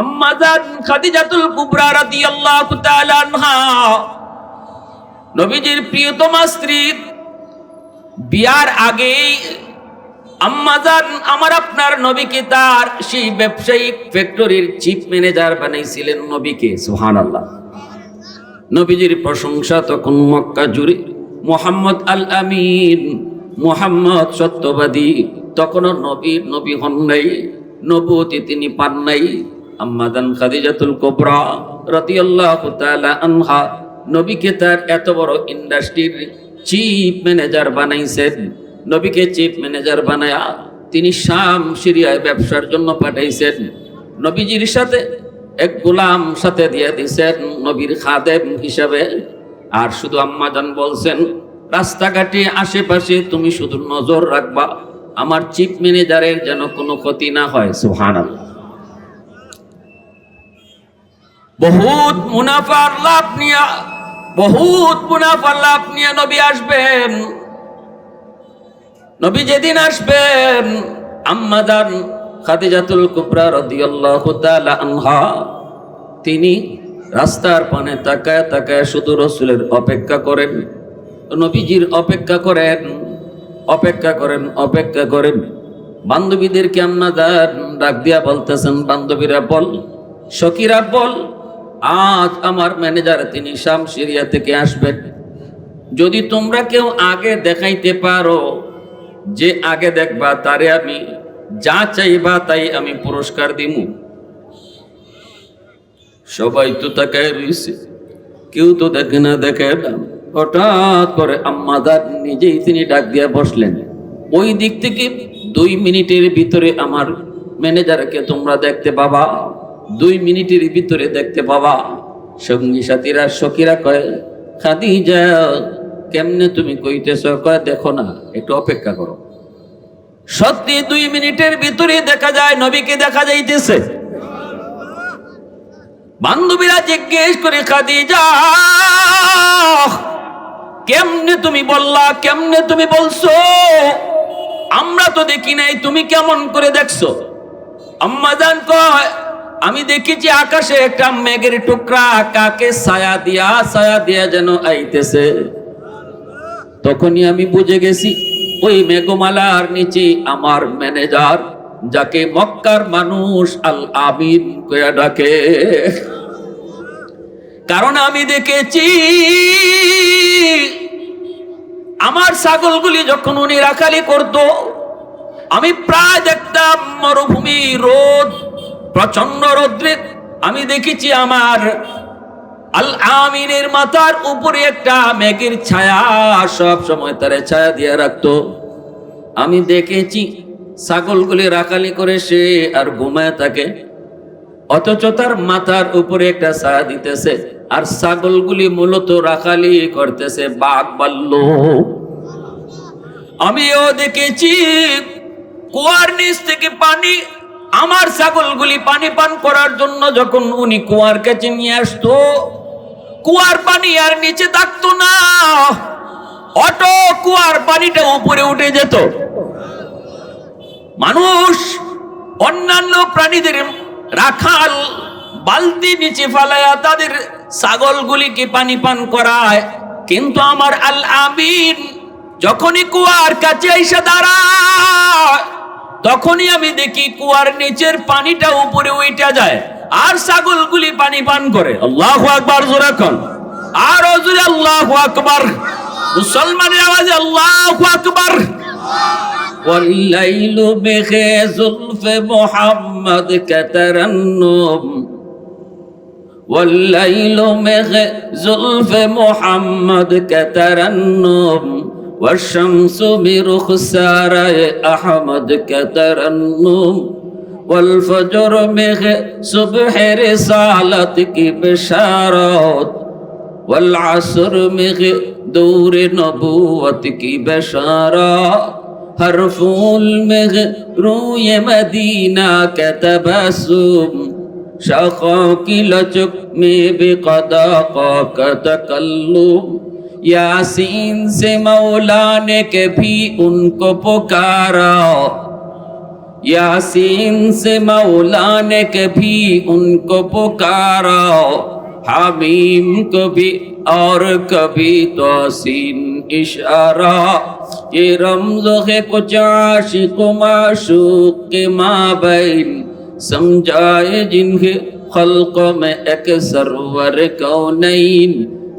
আম্মাজান আনহা। নবীজির প্রিয়তমা স্ত্রী, বিয়ার আগেই আম্মাজান আমার আপনার নবীকে তার সেই ব্যবসায়িক ফ্যাক্টরির ম্যানেজার বানাইছিলেন নবীকে নবীজির প্রশংসা তখন মক্কা জুড়ে, মোহাম্মদ আল আমিন, মোহাম্মদ সত্যবাদী, তখনও নবীর নবী হন নাই নবতী তিনি পান নাই। আম্মাদান খাদিজাতুল কোবরা রাদিয়াল্লাহু তাআলা আনহা, নবীকে তার এত বড় ইন্ডাস্ট্রির চিফ ম্যানেজার বানাইছেন। নবীকে চিফ ম্যানেজার বানায়া তিনি শাম সিরিয়ায় ব্যবসার জন্য পাঠাইছেন। নবীজির সাথে এক গোলাম সাথে দিয়ে দিছেন নবীর খাদেম হিসাবে। আর শুধু আম্মাজান বলছেন, রাস্তাঘাটে আশেপাশে তুমি শুধু নজর রাখবা, আমার চিফ ম্যানেজারের যেন কোনো ক্ষতি না হয়, সুবহানাল্লাহ। বহুত মুনাফার লাভ নিয়ে, বহুত মুনাফার লাভ নিয়ে নবী আসবেন। নবী যেদিন আসবেন আম্মাদান খাদিজাতুল কুবরা রাদিয়াল্লাহু তাআলা আনহা, তিনি রাস্তার পানে তাকায় তাকায় শুধু রসুলের অপেক্ষা করেন, নবীজির অপেক্ষা করেন অপেক্ষা করেন অপেক্ষা করেন। বান্ধবীদেরকে আম্মাদান ডাক দিয়া বলতেছেন, বান্ধবীরা বল, সখীরা বল আজ আমার ম্যানেজার তিনি শাম সিরিয়া থেকে আসবেন। যদি তোমরা কেউ আগে দেখাইতে পারো যে আগে দেখবা, তারে আমি যা চাইবা তাই আমি পুরস্কার দিমু। সবাই তো তাকায় রয়েছে কেউ তো দেখে না, দেখে হঠাৎ করে আম্মাদার নিজেই তিনি ডাক দিয়ে বসলেন। ওই দিক থেকে দুই মিনিটের ভিতরে আমার ম্যানেজারকে তোমরা দেখতে পাবা। দুই মিনিটের ভিতরে দেখতে পাবা। সঙ্গী সাথীরা, সখীরা কয়, খাদিজা, কেমনে তুমি কইতেছ? কয়, দেখো না, একটু অপেক্ষা করো। সত্যি দুই মিনিটের ভিতরে দেখা যায়, নবীকে দেখা যাইতেছে। বান্ধবীরা জিজ্ঞেস করে খাদি খাদিজা, কেমনে তুমি বললা, কেমনে তুমি বলছো? আমরা তো দেখি নাই, তুমি কেমন করে দেখছ? আম্মা জান কয় আমি দেখেছি আকাশে একটা মেঘের টুকরা কাকে ছায়া দিয়া ছায়া দিয়া যেন আইতেছে। তখনই আমি বুঝে গেছি, ওই মেঘমালার নিচে আমার ম্যানেজার, যাকে মক্কার মানুষ আল আমিন কয়া ডাকে। কারণ আমি দেখেছি, আমার ছাগলগুলি যখন উনি রাখালি করত, আমি প্রায় দেখতাম মরুভূমি রোদ প্রচণ্ড রোদ্রে আমি দেখেছি আমার আল আমিনের মাথার উপরে একটা মেঘের ছায়া সব সময় তারে ছায়া দিয়ে রাখতো। আমি দেখেছি ছাগলগুলি রাখালি করে সে আর ঘুমায় থাকে। অথচ তার মাথার উপরে একটা ছায়া দিতেছে আর ছাগলগুলি মূলত রাখালি করতেছে বাঘ বাল্য আমিও দেখেছি কুয়ার নিচ থেকে পানি আমার ছাগলগুলি পানি পান করার জন্য যখন উনি কুয়ার কাছে নিয়ে আসতো, কুয়ার পানি আর নিচে থাকতো না। অটো কুয়ার পানিটা উপরে উঠে যেত। মানুষ, অন্যান্য প্রাণীদের রাখাল বালতি নিচে ফালায়া তাদের ছাগলগুলিকে পানি পান করায়। কিন্তু আমার আল আমিন যখনই কুয়ার কাছে এসে দাঁড়ায় তখনই আমি দেখি কুয়ার নিচের পানিটা উপরে উইটা যায় আর ছাগলগুলি পানি পান করে আল্লাহ আকবার জোরাখন আর জোরে আল্লাহ আকবার মুসলমানের আওয়াজে আল্লাহ আকবার والليل بخزلف محمد كترنم والليل مغ زلف محمد كترنم والشمس برخسار أحمد كترنم والفجر مخ صبح رسالتك بشارات والعصر مخ دور نبوتك بشارات ہر پھول میں روئے مدینہ کا تبسم شاخوں کی لچک میں بھی قدا کا تکلم यासीन से मौला ने के भी उनको पुकारा यासीन से मौला ने के भी उनको पुकारा हमीम को भी और कभी तोसीन इशारा ये रमज है कुछ आशिक माशूक के माबैन समझाए जिन्हें खल्कों में एक सरवर कौन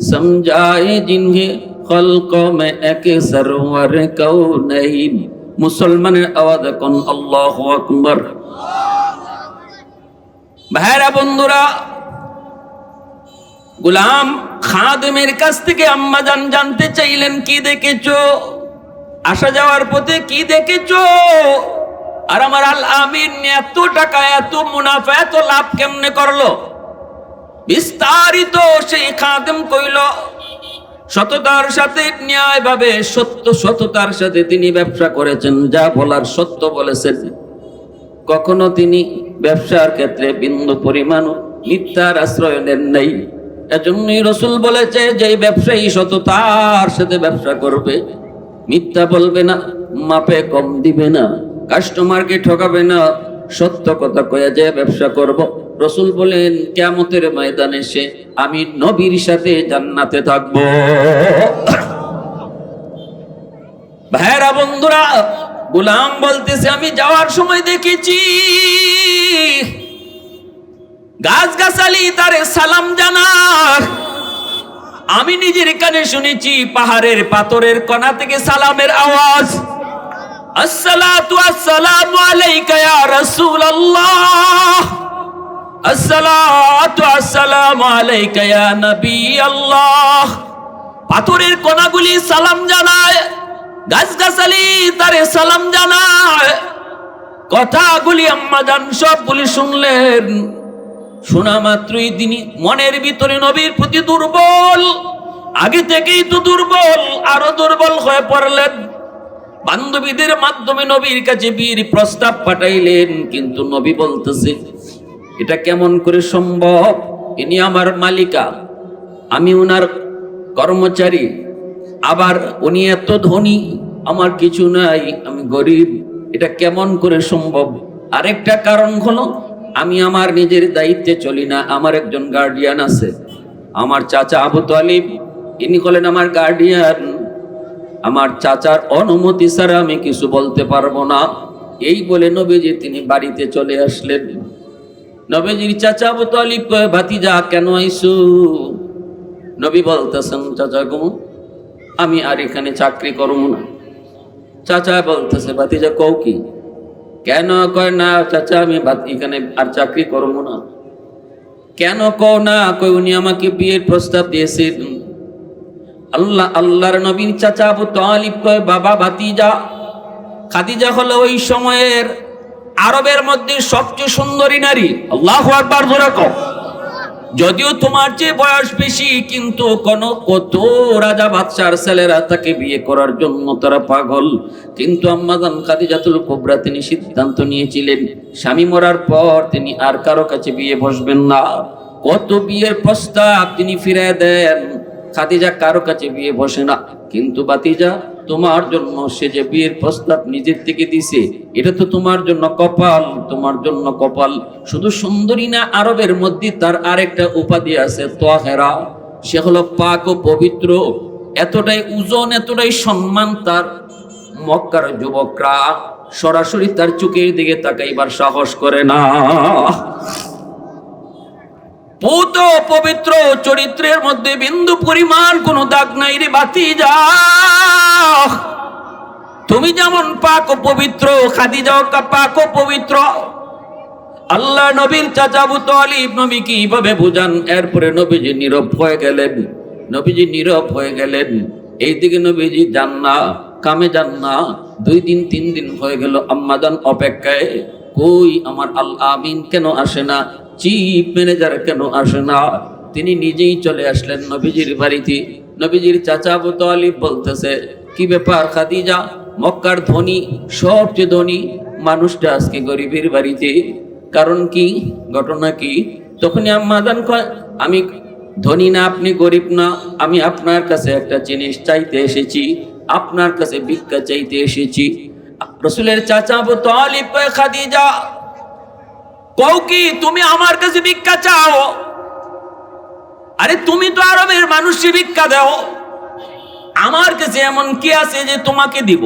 समझाए जिन्हें खल्क में एक सरवर कौनैन মুসলমানের আওয়াজ এখন আল্লাহ আকবর ভাইরা বন্ধুরা গুলাম খাদেমের কাছ থেকে আম্মাজান জানতে চাইলেন কি দেখেছো আসা যাওয়ার পথে কি দেখেছো আর আমার আল আমিন এত টাকা এত মুনাফা এত লাভ কেমনে করলো বিস্তারিত সেই খাদেম কইল, সততার সাথে ন্যায়ভাবে, সত্য সততার সাথে তিনি ব্যবসা করেছেন, যা বলার সত্য বলেছেন। কখনো তিনি ব্যবসার ক্ষেত্রে বিন্দু পরিমাণ মিথ্যার আশ্রয় নেন নাই। এজন্যই রসুল বলেছে যে ব্যবসায়ী সততার সাথে ব্যবসা করবে, মিথ্যা বলবে না, মাপে কম দিবে না, কাস্টমারকে ঠকাবে না সত্য কথা কয়ে যে ব্যবসা করব। রসুল বলেন কেমতের ময়দানে সে আমি নবীর সাথে জান্নাতে থাকব। ভাইরা বন্ধুরা, গুলাম বলতেছে, আমি যাওয়ার সময় দেখেছি গাছ গাছালি তারে সালাম জানার আমি নিজের কানে শুনেছি, পাহাড়ের পাথরের কণা থেকে সালামের আওয়াজ। আসসালাতু আসসালামু আলাইকা ইয়া রাসূলুল্লাহ। আসসালাতু আসসালামু আলাইকা ইয়া নবী আল্লাহ পাথরের কণাগুলি সালাম জানায়, গাছগাছালি তারে সালাম জানায়। কথাগুলি আম্মা জান সবগুলি শুনলেন। শোনা মাত্রই তিনি মনের ভিতরে নবীর প্রতি দুর্বল, আগে থেকেই তো দুর্বল, আরও দুর্বল হয়ে পড়লেন। বান্ধবীদের মাধ্যমে নবীর কাছে বিয়ের প্রস্তাব পাঠাইলেন, কিন্তু নবী বলতেছে, এটা কেমন করে সম্ভব? ইনি আমার মালিকা, আমি ওনার কর্মচারী, আবার উনি এত ধনী, আমার কিছু নাই, আমি গরিব, এটা কেমন করে সম্ভব? আরেকটা কারণ হলো, আমি আমার নিজের দায়িত্বে চলি না, আমার একজন গার্ডিয়ান আছে, আমার চাচা আবু তালিব, ইনি হলেন আমার গার্ডিয়ান আমার চাচার অনুমতি ছাড়া আমি কিছু বলতে পারব না। এই বলে নবীজি তিনি বাড়িতে চলে আসলেন। নবীজির চাচা আবু তালিব ভাতিজা, কেন আইসু? নবী বলতেছেন, চাচা গো, আমি আর এখানে চাকরি করব না। চাচা বলতেছে, ভাতিজা, কও কি? কেন কয় না, চাচা, আমি এখানে আর চাকরি করব না। কেন কও না? কই উনি আমাকে বিয়ের প্রস্তাব দিয়েছেন। আল্লাহ আল্লাহর নবীর চাচা আবু তালিব কয়, বাবা ভাতিজা, খাদিজা হলো ওই সময়ের আরবের মধ্যে সবচেয়ে সুন্দরী নারী। আল্লাহ আকবার, জোরে কও। যদিও তোমার চেয়ে বয়স বেশি, কিন্তু কোন কত রাজা বাদশার ছেলেরা তাকে বিয়ে করার জন্য তারা পাগল। কিন্তু আম্মাদান খাদিজাতুল কুবরা তিনি সিদ্ধান্ত নিয়েছিলেন, স্বামী মরার পর তিনি আর কারও কাছে বিয়ে বসবেন না। কত বিয়ের প্রস্তাব তিনি ফিরে দেন। খাদিজা কারও কাছে বিয়ে বসে না। কিন্তু বাতিজা, তোমার জন্য সে যে বিয়ের প্রস্তাব নিজের থেকে দিছে, এটা তো তোমার জন্য কপাল, তোমার জন্য কপাল। শুধু সুন্দরী না আরবের মধ্যে তার আরেকটা উপাধি আছে, তোয়াহেরা। সে হলো পাক ও পবিত্র। এতটাই ওজন, এতটাই সম্মান তার মক্কার যুবকরা। সরাসরি তার চোখের দিকে তাকাইবার সাহস করে না। পুত পবিত্র চরিত্রের মধ্যে বিন্দু পরিমাণ কোনো দাগ নাই রে বাতি যা। তুমি যেমন পাক পবিত্র খাদি যাও পাক পবিত্র। আল্লাহ নবীর চাচা আবু তালিব নবী কীভাবে বুঝান? এরপরে নবীজি নীরব হয়ে গেলেন। নবীজি নীরব হয়ে গেলেন। এইদিকে নবীজি যান না, কামে যান না। দুই দিন, তিন দিন হয়ে গেল। আম্মাদান অপেক্ষায়। কই আমার আল আমিন কেন আসে না? চিফ ম্যানেজার কেন আসে না? তিনি নিজেই চলে আসলেন নবীজির বাড়িতে। নবীজির চাচা আবু তালিব বলতেছে, কি ব্যাপার খাদিজা? মক্কার ধনী, সবচেয়ে ধনী মানুষটা আজকে গরিবের বাড়িতে। কারণ কি? ঘটনা কি? তখনই আম্মাদান কয়, আমি ধনী না, আপনি গরিব না। আমি আপনার কাছে একটা জিনিস চাইতে এসেছি। আপনার কাছে ভিক্ষা চাইতে এসেছি। রসুলের চাচা তালিব কয়, খাদিজা কও কি, তুমি আমার কাছে ভিক্ষা চাও? আরে তুমি তো আরবের মানুষকে ভিক্ষা দাও। আমার কাছে এমন কি আছে যে তোমাকে দিব?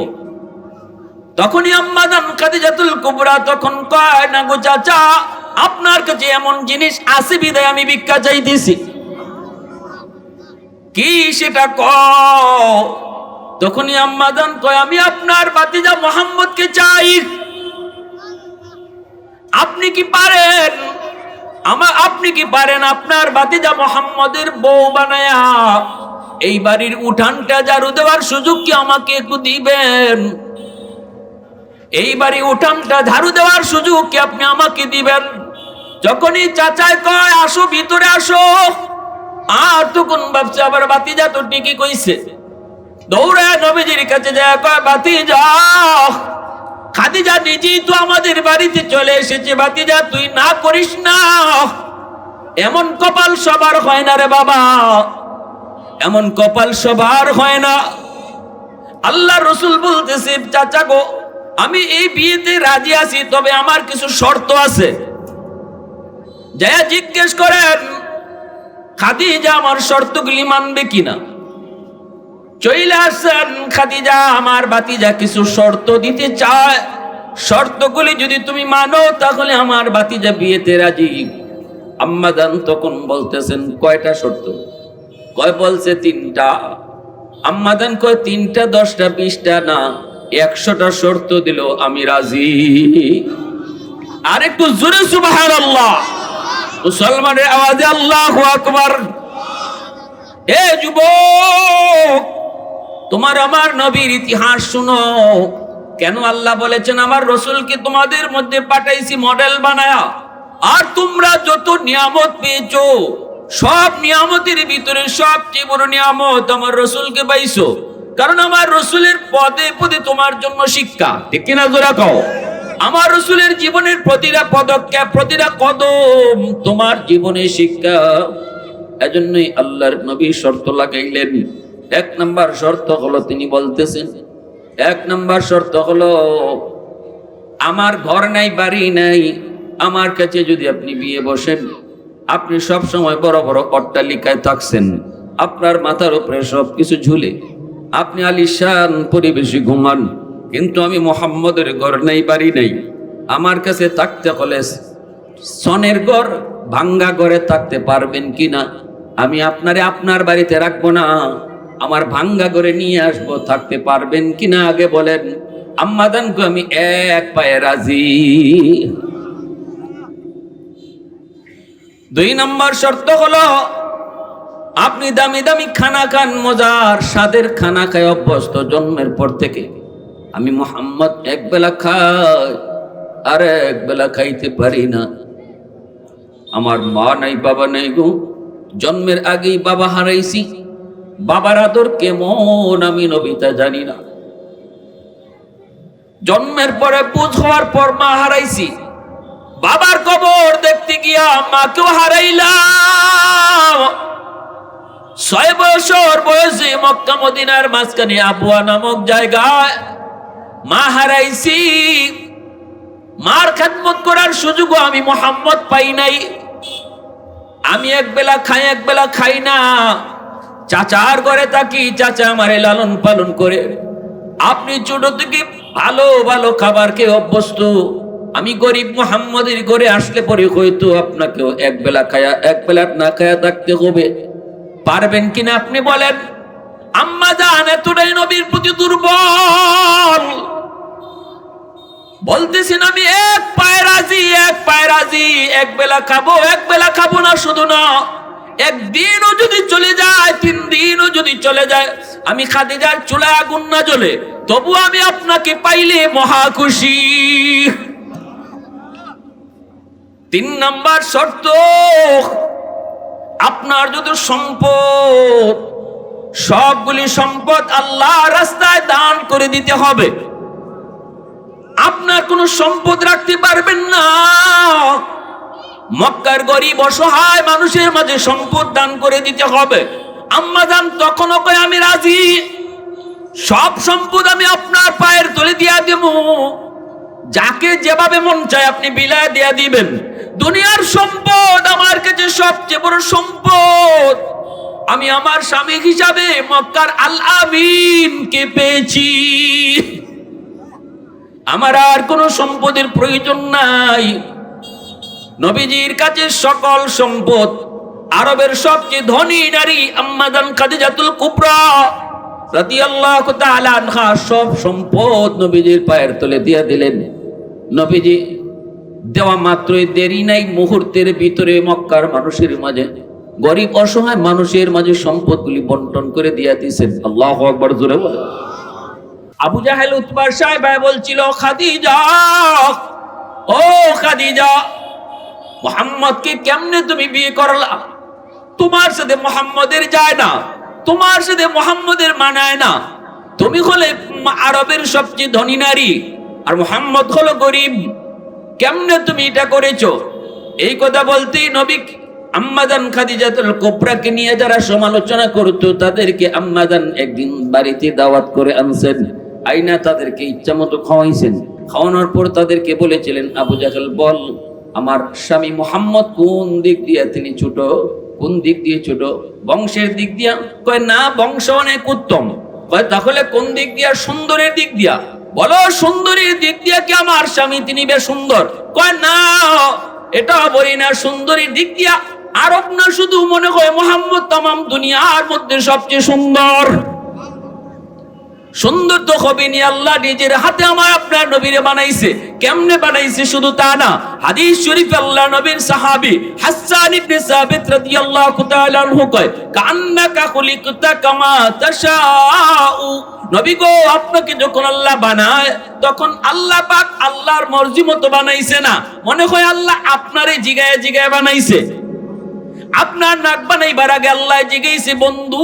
তখনই আম্মাদান খাদিজাতুল কুবরা তখন কয়, না গো চাচা, আপনার কাছে এমন জিনিস আছে বিদায় আমি ভিক্ষা চাইতেছি। কি সেটা ক তখনই আম্মাদান কয়, আমি আপনার বাতিজা মোহাম্মদকে চাই। আপনি কি পারেন? আমার আপনি কি পারেন আপনার বাতিজা মোহাম্মদের বউ বানায়া? এই বাড়ির উঠানটা ঝাড়ু দেওয়ার সুযোগ কি আমাকে একটু দিবেন? এই বাড়ি উঠানটা ঝাড়ু দেওয়ার সুযোগ কি আপনি আমাকে দিবেন? যখনই চাচাই কয়, আসো, ভিতরে আসো। আর তখন ভাবছে আবার বাতিজা তো ঠিকই কইছে। দৌড়ায় নবীজির কাছে যায়, কয় বাতিজা খাদিজা নিজেই তো আমাদের বাড়িতে চলে এসেছে বাতিজা তুই না করিস না। এমন কপাল সবার হয় না রে বাবা। এমন কপাল সবার হয় না। আল্লাহ রসুল বলতেছে, চাচা গো, আমি এই বিয়েতে রাজি আছি, তবে আমার কিছু শর্ত আছে। যা জিজ্ঞেস করেন, খাদিজা, আমার শর্তগুলি মানবে কিনা? চইলে আসছেন খাদিজা, আমার বাতিজা কিছু শর্ত দিতে চায়। শর্তগুলি যদি তুমি মানো, তাহলে আমার বাতিজা বিয়েতে রাজি। আম্মাদান তখন বলতেছেন, কয়টা শর্ত? কয়, বলছে তিনটা। আম্মাদান কয়, তিনটা, দশটা, বিশটা? না, একশোটা শর্ত দিল, আমি রাজি। আর একটু জোরে সুবাহার আল্লাহ মুসলমানের আওয়াজে আল্লাহ আকবার। এ যুবক তোমার আমার নবীর ইতিহাস শুনো। কেন আল্লাহ বলেছেন, আমার রসুলকে তোমাদের মধ্যে পাঠাইছি মডেল বানায়া। আর তোমরা যত নিয়ামত পেয়েছ, সব নিয়ামতের ভিতরে সবচেয়ে বড় নিয়ামত আমার রসুলকে পাইছো। কারণ আমার রসুলের পদে পদে তোমার জন্য শিক্ষা। ঠিক কিনা জোরা কও? আমার রসুলের জীবনের প্রতিটা পদক্ষেপ, প্রতিটা কদম তোমার জীবনে শিক্ষা। এজন্যই আল্লাহর নবী শর্ত লাগাইলেন এক নাম্বার শর্ত হলো তিনি বলতেছেন, এক নম্বর শর্ত হলো, আমার ঘর নাই, বাড়ি নাই, আমার কাছে যদি আপনি বিয়ে বসেন, আপনি সব সময় বড় বড় অট্টালিকায় থাকছেন, আপনার মাথার উপরে সব কিছু ঝুলে, আপনি আলিশান পরিবেশে ঘুমান, কিন্তু আমি মোহাম্মদের ঘর নাই, বাড়ি নাই, আমার কাছে থাকতে হলে সনের ঘর ভাঙ্গা ঘরে থাকতে পারবেন কিনা, আমি আপনারে আপনার বাড়িতে রাখব না। আমার ভাঙ্গা করে নিয়ে আসব, থাকতে পারবেন কিনা আগে বলেন। আম্মাদানকে আমি এক পায়ে রাজি। দুই নম্বর শর্ত হলো, আপনি দামি দামি খানা খান, মজার স্বাদের খানা খায় অভ্যস্ত জন্মের পর থেকে। আমি মোহাম্মদ এক বেলা খাই, আর এক বেলা খাইতে পারি না। আমার মা নাই, বাবা নাই গো। জন্মের আগেই বাবা হারাইছি। বাবার আদর কেমন আমি নবিতা জানি না। জন্মের পরে বুঝ হওয়ার পর মা হারাইছি। বাবার কবর দেখতে গিয়া মাকেও হারাইলাম। ছয় বছর বয়সে মক্কা মদিনার মাঝখানে আবুয়া নামক জায়গায় মা হারাইছি। মার খেদমত করার সুযোগও আমি মোহাম্মদ পাই নাই। আমি এক বেলা খাই এক বেলা খাই না। চাচার ঘরে থাকি, চাচা আমারে লালন পালন করে। আপনি ছোট থেকে ভালো ভালো খাবার খেয়ে অভ্যস্ত। আমি গরিব মোহাম্মদের ঘরে আসলে পরে হয়তো আপনাকেও এক বেলা খায়া, এক বেলা না খায়া থাকতে হবে। পারবেন কিনা আপনি বলেন? আম্মা জান এতটাই নবীর প্রতি দুর্বল। বলতেছেন, আমি এক পায়ে রাজি, এক পায়ে রাজি, এক বেলা খাব, এক বেলা খাব না, শুধু না। একদিনও যদি চলে যায় তিন দিনও যদি চলে যায়, আমি খাদিজার চুলায় আগুন না জ্বলে, তবু আমি আপনাকে পাইলে মহা খুশি। তিন নাম্বার শর্ত, আপনার যদি সম্পদ, সবগুলি সম্পদ আল্লাহ রাস্তায় দান করে দিতে হবে, আপনার কোনো সম্পদ রাখতে পারবেন না। মক্কার গরিব অসহায় মানুষের মাঝে সম্পদ দান করে দিতে হবে। আম্মা দান তখনও কয়, আমি রাজি। সব সম্পদ আমি আপনার পায়ের তলে দিয়া দেব। যাকে যেভাবে মন চায় আপনি বিলায় দিয়া দিবেন। দুনিয়ার সম্পদ আমার কাছে সবচেয়ে বড় সম্পদ। আমি আমার স্বামী হিসাবে মক্কার আল পেয়েছি। আমার আর কোনো সম্পদের প্রয়োজন নাই। নবীজির কাছে সকল সম্পদ, আরবের সবচেয়ে ধনী নারী আম্মাদান খাদিজাতুল কুবরা রাদিয়াল্লাহু তাআলা আনহা সব সম্পদ নবীজির পায়ের তলে দিয়ে দিলেন। নবীজি দেওয়া মাত্রই দেরি নাই মুহূর্তের ভিতরে মক্কার মানুষের মাঝে, গরিব অসহায় মানুষের মাঝে সম্পদগুলি বন্টন করে দিয়ে দিয়েছেন। আল্লাহু আকবার, জোরে আবু জাহেল উতবার সাহেব বলছিল, খাদিজা, ও খাদিজা মোহাম্মদকে কেমনে তুমি বিয়ে করলা? তোমার সাথে মোহাম্মদের যায় না, তোমার সাথে মোহাম্মদের মানায় না। তুমি হলে আরবের সবচেয়ে ধনী নারী, আর মোহাম্মদ হলো গরিব। কেমনে তুমি এটা করেছ? এই কথা বলতেই নবী আম্মাদান খাদিজাতুল কোবরাকে নিয়ে যারা সমালোচনা করতো, তাদেরকে আম্মাদান একদিন বাড়িতে দাওয়াত করে আনছেন। আইনা তাদেরকে ইচ্ছা মতো খাওয়াইছেন। খাওয়ানোর পর তাদেরকে বলেছিলেন, আবু জাহেল, বল আমার স্বামী মোহাম্মদ কোন দিক দিয়ে তিনি ছোট, কোন দিক দিয়ে ছোট? বংশের দিক দিয়া? কয়, না, বংশ অনেক উত্তম। কয়, তাহলে কোন দিক দিয়া সুন্দরের দিক দিয়া? বলো, সুন্দরীর দিক দিয়া কি আমার স্বামী তিনি বেশ সুন্দর? কয়, না, এটা বলি না, সুন্দরীর দিক দিয়া আরব না, শুধু মনে হয় মোহাম্মদ তামাম দুনিয়ার মধ্যে সবচেয়ে সুন্দর। সুন্দর তো হবে নি আল্লাহ নিজের হাতে আমার আপনার নবীরে বানাইছে। কেমনে বানাইছে শুধু তা না। হাদিস শরীফ আল্লাহ নবীর সাহাবী হাসান ইবনে সাবিত রাদিয়াল্লাহু তাআলা আনহু কয়, কান্নাকা খুলিকতা কামা তাশাউ। নবী গো, আপনাকে যখন আল্লাহ বানায়, তখন আল্লাহ পাক আল্লাহর মর্জি মতো বানাইছে না। মনে হয় আল্লাহ আপনারে জিগায় জিগায় বানাইছে। আপনার নাক বানাইবার আগে আল্লাহ জিগাইছে, বন্ধু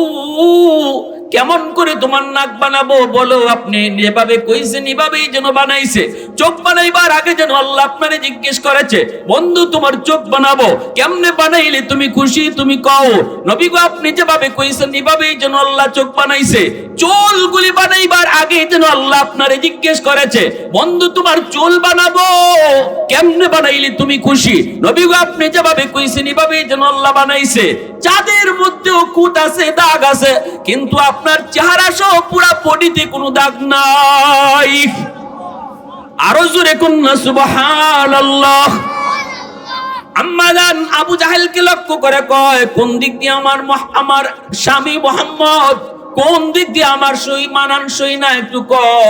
কেমন করে তোমার নাক বানাবো বলো আপনি? যেভাবে কইছেন এভাবেই যেন বানাইছে। চোখ বানাইবার আগে যেন আল্লাহ আপনারে জিজ্ঞেস করেছে, বন্ধু, তোমার চোখ বানাবো। কেমনে বানাইলে তুমি খুশি, তুমি কও? নবী গো আপনি যেভাবে কইছেন এভাবেই যেন আল্লাহ চোখ বানাইছে। চুলগুলি বানাইবার আগে যেন আল্লাহ আপনারে জিজ্ঞেস করেছে, বন্ধু, তোমার চুল বানাবো। কেমনে বানাইলে তুমি খুশি? নবী গো আপনি যেভাবে কইছেন এভাবেই যেন আল্লাহ বানাইছে। চাঁদের মধ্যেও কুট আছে, দাগ আছে, কিন্তু আপনার চেহারা সহ পুরা বডিতে কোনো দাগ নাই। আরও জোরে আল্লাহ আবু জাহেলকে লক্ষ্য করে কয়, কোন দিক দিয়ে আমার আমার স্বামী মোহাম্মদ? কোন দিক দিয়ে আমার সই মানান সই না একটু কও?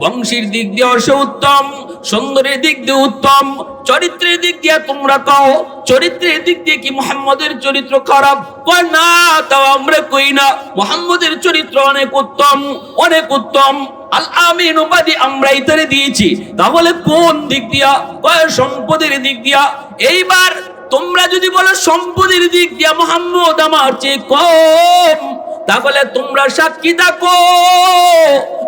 বংশীর দিক দিয়ে সে উত্তম। সুন্দরের দিক দিয়ে উত্তম, চরিত্রের দিক দিয়ে তোমরা কও, চরিত্রের দিক দিয়ে কি মোহাম্মদের চরিত্র খারাপ? না, তাও আমরা কই না। মোহাম্মদের চরিত্র অনেক উত্তম অনেক উত্তম। আল আমিন উপাধি আমরা ইতারে দিয়েছি। তাহলে কোন দিক দিয়া? কয়, সম্পদের দিক দিয়া। এইবার তোমরা যদি বলো সম্পদের দিক দিয়া মোহাম্মদ আমার চেয়ে কম তাহলে তোমরা সাক্ষী থাকো।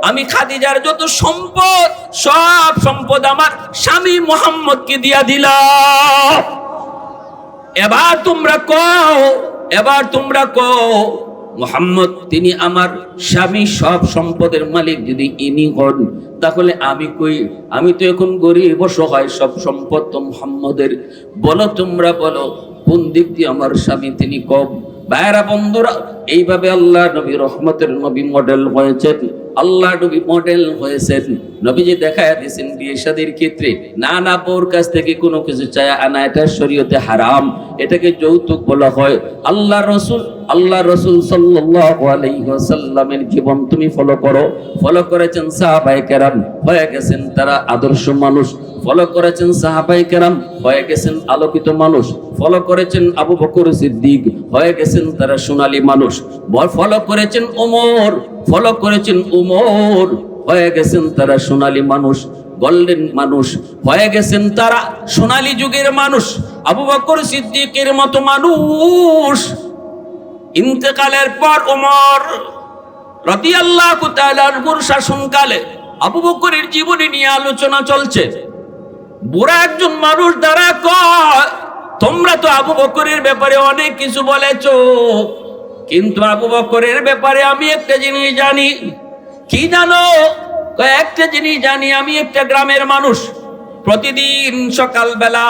আমি খাদিজার যত সম্পদ, সব সম্পদ আমার স্বামী মোহাম্মদকে দিয়া দিলাম। এবার তোমরা কও, এবার তোমরা কও, মোহাম্মদ, তিনি আমার স্বামী, সব সম্পদের মালিক যদি ইনি হন, তাহলে আমি কই? আমি তো এখন গরিব, অসহায়, সব সম্পদ তো মোহাম্মদের। বলো তোমরা, বলো, কোন দিক দিয়ে আমার স্বামী, তিনি কম? ভাইরা বন্ধুরা এইভাবে আল্লাহ নবী রহমতের নবী মডেল হয়েছেন। আল্লাহ নবী মডেল হয়েছেন। নবীজি দেখায় দিয়েছেন বিয়ে শাদীর ক্ষেত্রে, না না, বউর কাছ থেকে কোনো কিছু চায় আনা, এটা শরীয়তে হারাম। এটাকে যৌতুক বলা হয়। আল্লাহ রসুল আল্লাহ রসুল আলাইহি জীবন তুমি ফলো করো। ফলো করেছেন সাহাবাই কেরাম, হয়ে গেছেন তারা আদর্শ মানুষ। ফলো করেছেন সাহাবাই কেরাম, হয়ে গেছেন আলোকিত মানুষ। ফলো করেছেন আবু বকর সিদ্দিক, হয়ে গেছেন তারা সোনালী মানুষ। ফলো করেছেন ওমর ফলো করেছেন উমর। হয়ে গেছেন তারা সোনালী মানুষ, গোল্ডেন মানুষ। হয়ে গেছেন তারা সোনালী যুগের মানুষ, আবু বকর সিদ্দিকের মতো মানুষ। ইন্তেকালের পর ওমর রাদিয়াল্লাহু তাআলার শাসনকালে আবু বকরের জীবনী নিয়ে আলোচনা চলছে। বুড়া একজন মানুষ দ্বারা কয়, তোমরা তো আবু বকরের ব্যাপারে অনেক কিছু বলেছ। কিন্তু আবু বকরের ব্যাপারে আমি একটা জিনিস জানি। কি জানো? একটা জিনিস জানি। আমি একটা গ্রামের মানুষ। প্রতিদিন সকালবেলা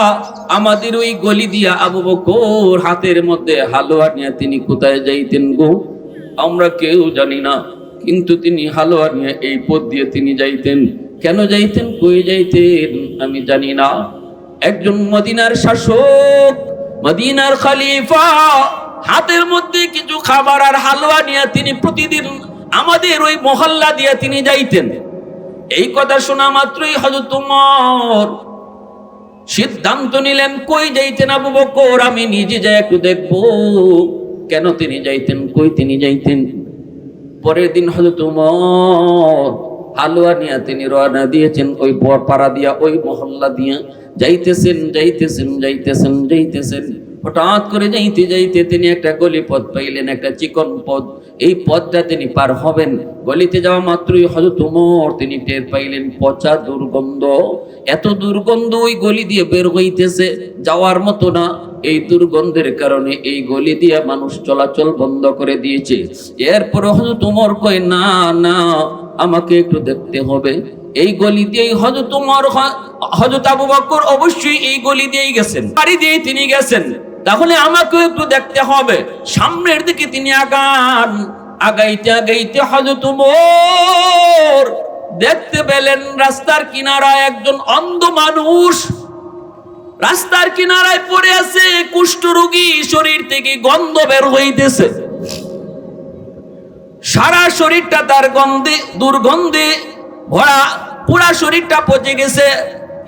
আমাদের ওই গলি দিয়া আবু বকর হাতের মধ্যে হালুয়া নিয়ে তিনি কোথায় যাইতেন গো? আমরা কেউ জানি না। কিন্তু তিনি হালুয়া নিয়ে এই পথ দিয়ে তিনি যাইতেন। কেন যাইতেন? কই যাইতেন? আমি জানি না। একজন মদিনার শাসক, মদিনার খলিফা হাতের মধ্যে কিছু খাবার আর হালুয়া নিয়ে তিনি প্রতিদিন আমাদের ওই মহল্লা দিয়ে তিনি যাইতেন। এই কথা শোনা মাত্রই হযরত উমর সিদ্ধান্ত নিলেন, কই যাইতেন আবু বকর? আমি নিজে যাই, একটু দেখব। কেন তিনি যাইতেন? কই তিনি যাইতেন? পরের দিন হযরত উমর হালুয়া নিয়ে তিনি রওনা দিয়েছেন, ওই পর পাড়া দিয়া, ওই মহল্লা দিয়া। যাইতেছেন যাইতেছেন যাইতেছেন যাইতেছেন। হঠাৎ করে যাইতে যাইতে তিনি একটা গলি পথ পাইলেন, একটা চিকন পথ। এই পথটা তিনি পার হবেন। গলিতে যাওয়া মাত্রই হযরত উমর তিনি টের পাইলেন, পচা দুর্গন্ধ। এত দুর্গন্ধ ওই গলি দিয়ে বের হইতেছে, যাওয়ার মতো না। এই দুর্গন্ধের কারণে এই গলি দিয়ে মানুষ চলাচল বন্ধ করে দিয়েছে। এরপরে হযরত উমর কয়, না না, আমাকে একটু দেখতে হবে। এই গলি দিয়েই হযরত উমর হ- হযরত আবু বকর অবশ্যই এই গলি দিয়েই গেছেন। বাড়ি দিয়েই তিনি গেছেন। তাহলে আমাকেও একটু দেখতে হবে। সামনের দিকে তিনি আগান, আগাইতে আগাইতে হযরত উমর দেখতে পেলেন রাস্তার কিনারায় একজন অন্ধ মানুষ। রাস্তার কিনারায় পড়ে আছে, কুষ্ঠ রোগী, শরীর থেকে গন্ধ বের হইতেছে। সারা শরীরটা তার গন্ধে, দুর্গন্ধে ভরা, পুরা শরীরটা পচে গেছে।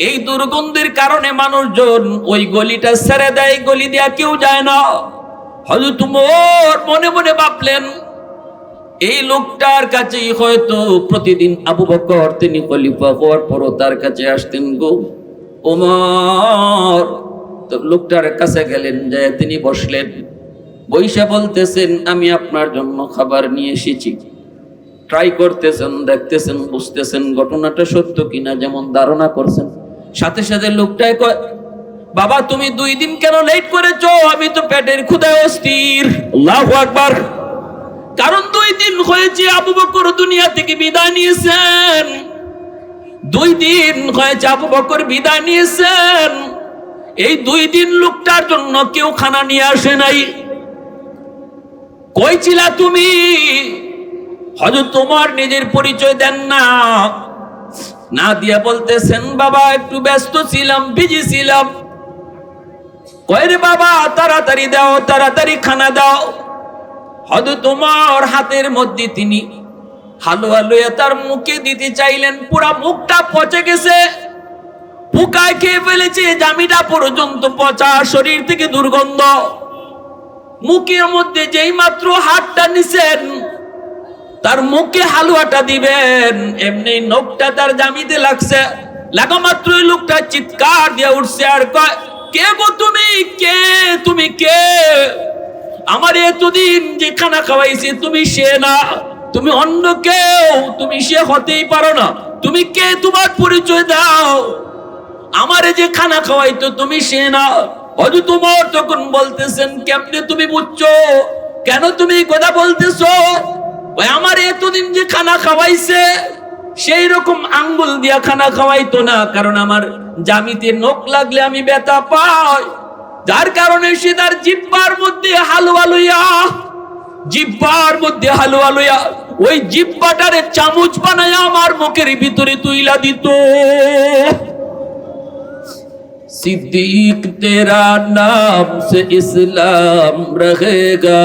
এই দুর্গন্ধের কারণে মানুষজন ওই গলিটা ছেড়ে দেয় গলি দেয়া কেউ যায় না। হয়তো তুমর মনে মনে ভাবলেন, এই লোকটার কাছেই হয়তো প্রতিদিন আবু বকর, তিনি খলিফা হওয়ার পরও তার কাছে আসতেন গো। ওমর তো লোকটার কাছে গেলেন যে তিনি বসলেন। বৈশা বলতেছেন, আমি আপনার জন্য খাবার নিয়ে এসেছি। ট্রাই করতেছেন, দেখতেছেন, বুঝতেছেন, ঘটনাটা সত্য কিনা, যেমন ধারণা করছেন। সাথে সাথে লোকটাই কয়, বাবা, তুমি দুই দিন কেন লেট করেছ? আমি তো পেটের ক্ষুদায় অস্থির। আল্লাহু আকবার। কারণ দুই দিন হয়েছে আবু বকর দুনিয়া থেকে বিদায় নিয়েছেন। দুই দিন হয়েছে আবু বকর বিদায় নিয়েছেন। এই দুই দিন লোকটার জন্য কেউ খানা নিয়ে আসে নাই। কইছিলা তুমি? হয়তো তোমার নিজের পরিচয় দেন না। না দিয়া বলতেছেন, বাবা, একটু ব্যস্ত ছিলাম বিজি ছিলাম। কয় রে বাবা, তাড়াতাড়ি দাও, তাড়াতাড়ি খানা দাও। হয়তো তোমার হাতের মধ্যে তিনি হালুয়া লইয়া তার মুখে দিতে চাইলেন, পুরা মুখটা পচে গেছে। পোকায় খেয়ে ফেলেছে, জামিটা পর্যন্ত পচা শরীর থেকে দুর্গন্ধ। মুখের মধ্যে যেই মাত্র হাতটা নিছেন তার মুখে হালুয়াটা দিবেন, এমনি নখটা তার জামিতে লাগছে। লাগা মাত্রই লোকটা চিৎকার দিয়ে উঠছে আর কয়, কে গো তুমি? কে? তুমি কে? আমার এতদিন যে খানা খাওয়াইছে, তুমি সে না। তুমি অন্য কেউ, তুমি সে হতেই পারো না। তুমি কে? তোমার পরিচয় দাও। আমারে যে খানা খাওয়াইতো, তুমি সে না। হয়তো তোমার তখন বলতেছেন, কেমনে তুমি বুঝছ? কেন তুমি কথা বলতেছো? ওই আমার এতদিন যে খানা খাওয়াইছে, সেই রকম আঙ্গুল দিয়া খানা খাওয়াইতো না, কারণ আমার জামিতে নখ লাগলে আমি ব্যথা পাই। যার কারণে সে তার জিব্বার মধ্যে হালুয়া লইয়া, জিব্বার মধ্যে হালুয়া লইয়া, ওই জিব্বাটারে চামচ বানায় আমার মুখের ভিতরে তুইলা দিত। সিদ্দিক, তেরা নাম সে ইসলাম রহেগা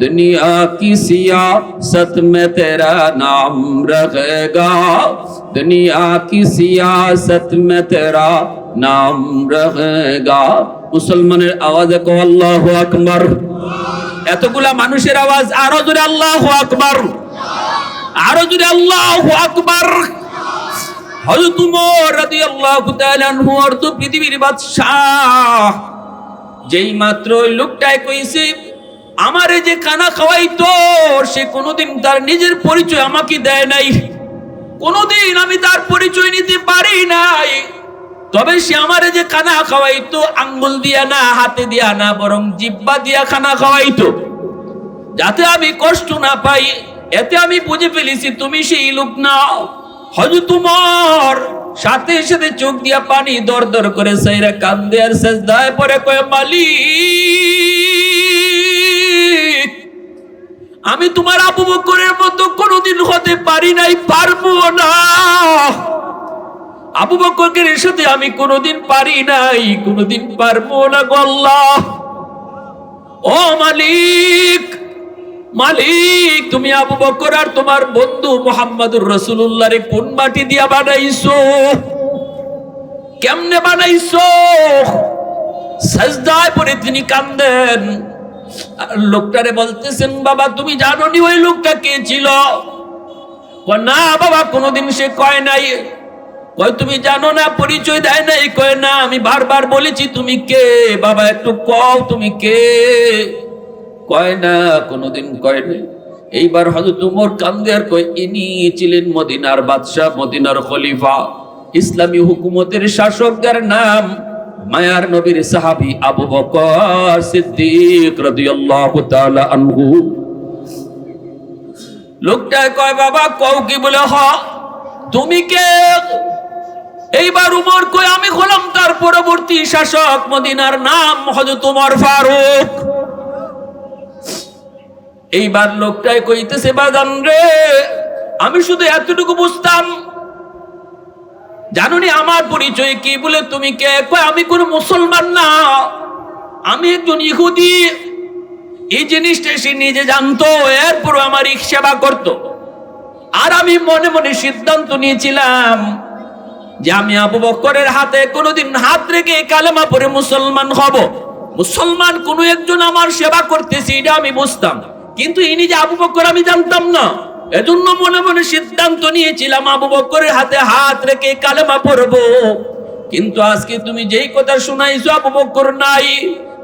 दुनिया की सियासत में तेरा नाम रहेगा दुनिया की सियासत में तेरा नाम रहेगा মুসলমানের আওয়াজে কো আল্লাহু আকবার এতগুলা মানুষের আওয়াজ আরো জোরে আল্লাহু আকবার আরো জোরে আল্লাহু আকবার হযরত উমর রাদিয়াল্লাহু তাআলা আনহু অর্ধ পৃথিবীর বাদশাহ যেই মাত্র ওই লোকটাই কইছে আমারে যে খানা খাওয়াইতো, সে কোনোদিন তার নিজের পরিচয় আমাকে দেয় নাই। কোনোদিন আমি তার পরিচয় নিতে পারি নাই। তবে সে আমারে যে খানা খাওয়াইতো, আঙ্গুল দিয়া না, হাতে দিয়া না, বরং জিব্বা দিয়া খানা খাওয়াইতো। যাতে আমি কষ্ট না পাই, এতে আমি বুঝে ফেলেছি তুমি সেই লোক না হয়তো তোমার সাথে সাথে চোখ দিয়া পানি দর দর করে সাইরা কান্দে আর শেষ দায় পরে কয় মালিক। আমি তোমার আবু বকরের মতো কোনোদিন হতে পারি নাই, পারব না। আবু বকরের সাথে আমি কোনোদিন পারি নাই, কোনোদিন পারব না গল্লাহ ও মালিক মালিক, তুমি আবু বকর আর তোমার বন্ধু মোহাম্মদুর রসুল্লাহরে কোন মাটি দিয়া বানাইছো? কেমনে বানাইছো? সাজদায় পরে তিনি কান্দেন। লোকটারে বলতেছেন, বাবা, তুমি জানো নি ওই লোকটা কে ছিল? না, বাবা, কোনোদিন সে কয় নাই। কয়, তুমি জানো না, পরিচয় দেয় নাই? কয়, না, আমি বারবার বলেছি, তুমি কে? বাবা, একটু কও, তুমি কে? কয়, না, কোনোদিন কয় না এইবার হয়তো তোমার কান্দে আর কয়, ইনি ছিলেন মদিনার বাদশাহ, মদিনার খলিফা। ইসলামী হুকুমতের শাসকদের নাম মায়ার নবীর সাহাবী আবু বকর সিদ্দিক রাদিয়াল্লাহু তাআলা আনহু। লোকটা কয়, বাবা, কও কি বলে, হ, তুমি কে? এইবার উমর কই, আমি হলাম তার পরবর্তী শাসক, মদিনার নাম হযরত উমর ফারুক। এইবার লোকটাই কইতেছে, বাজান রে, আমি শুধু এতটুকু বুঝতাম জানুনি আমার পরিচয় কি বলে তুমি কে? কয়, আমি কোন মুসলমান না। আমি একজন ইহুদি। এই জিনিসটা সে নিজে জানতো এরপর আমার সেবা করত। আর আমি মনে মনে সিদ্ধান্ত নিয়েছিলাম যে আমি আবু বকরের হাতে কোনোদিন হাত রেখে কালেমা পরে মুসলমান হব। মুসলমান কোন একজন আমার সেবা করতেছি, এটা আমি বুঝতাম। কিন্তু ইনি যে আবু বকর আমি জানতাম না। এজন্য মনে মনে সিদ্ধান্ত নিয়েছিলাম আবু বকরের হাতে হাত রেখে কালেমা পরবো কিন্তু আজকে তুমি যেই কথা শুনাইছো, আবু বকর নাই।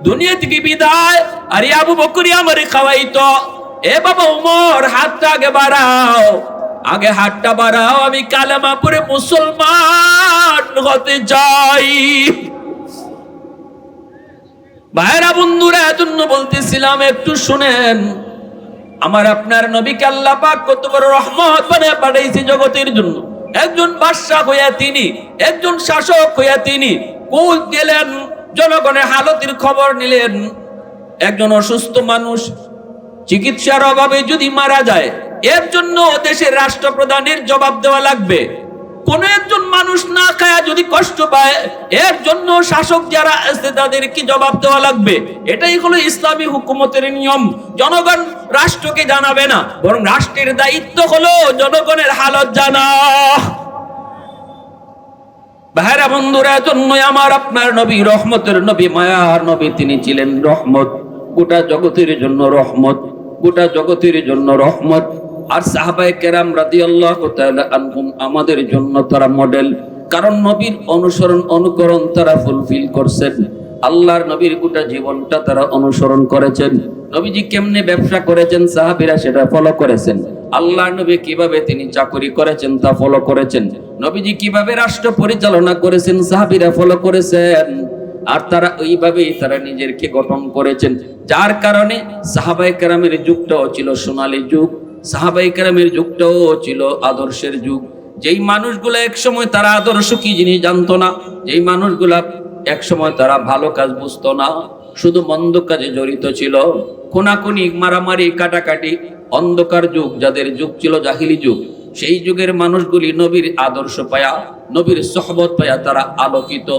দুনিয়া থেকে বিদায়, আর আবু বকরই আমারে খাওয়াইতো। এ বাবা উমর, হাতটা আগে বাড়াও। আগে হাতটা বাড়াও, আমি কালেমা পরে মুসলমান হতে চাই। ভাইরা বন্ধুরা, এজন্য বলতেছিলাম, একটু শুনেন। আমার আপনার নবীকে আল্লাহ পাক কত বড় রহমত বানিয়ে পাঠাইছে জগতের জন্য। একজন বাদশাহ হইয়া তিনি, একজন শাসক হইয়া তিনি কুল গেলেন জনগণের হালতির খবর নিলেন। একজন অসুস্থ মানুষ, চিকিৎসার অভাবে যদি মারা যায়, এর জন্য দেশের রাষ্ট্রপ্রধানের জবাব দেওয়া লাগবে। কোন একজন মানুষ না খায়া যদি কষ্ট পায়, এর জন্য শাসক যারা আছে তাদের কি জবাব দেওয়া লাগবে? এটাই হলো ইসলামী হুকুমতের নিয়ম। জনগণ রাষ্ট্রকে জানাবে না, বরং রাষ্ট্রের দায়িত্ব হলো জনগণের হালত জানা। ভাইরা বন্ধুরা জন্যই আমার আপনার নবী, রহমতের নবী, মায়ার নবী তিনি ছিলেন রহমত। গোটা জগতের জন্য রহমত, গোটা জগতের জন্য রহমত। আর সাহাবায়ে কেরাম রাদিয়াল্লাহু তাআলা আনহুম আমাদের জন্য তারা মডেল। কারণ নবীর অনুসরণ, অনুকরণ তারা ফুলফিল করছেন। আল্লাহর নবীর গোটা জীবনটা তারা অনুসরণ করেছেন। নবীজি কেমনে ব্যবসা করেছেন, সাহাবীরা সেটা ফলো করেছেন। আল্লাহ নবী কীভাবে তিনি চাকরি করেছেন, তা ফলো করেছেন। নবীজি কীভাবে রাষ্ট্র পরিচালনা করেছেন, সাহাবিরা ফলো করেছেন। আর তারা ওইভাবেই তারা নিজেরকে গঠন করেছেন। যার কারণে সাহাবাই কেরামের যুগটাও ছিল সোনালী যুগ। সাহাবাই কেরামের যুগটাও ছিল আদর্শের যুগ। যেই মানুষগুলো একসময় তারা আদর্শ কি জিনিস জানতো না? যেই মানুষগুলা একসময় তারা ভালো কাজ বুঝতো না, শুধু মন্দ কাজে জড়িত ছিল। কোনাকুনি মারামারি, কাটাকাটি, অন্ধকার যুগ, যাদের যুগ ছিল জাহিলি যুগ, সেই যুগের মানুষগুলি নবীর আদর্শ পায়া, নবীর সহবত পায়া তারা আলোকিত।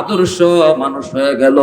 আদর্শ মানুষ হয়ে গেল।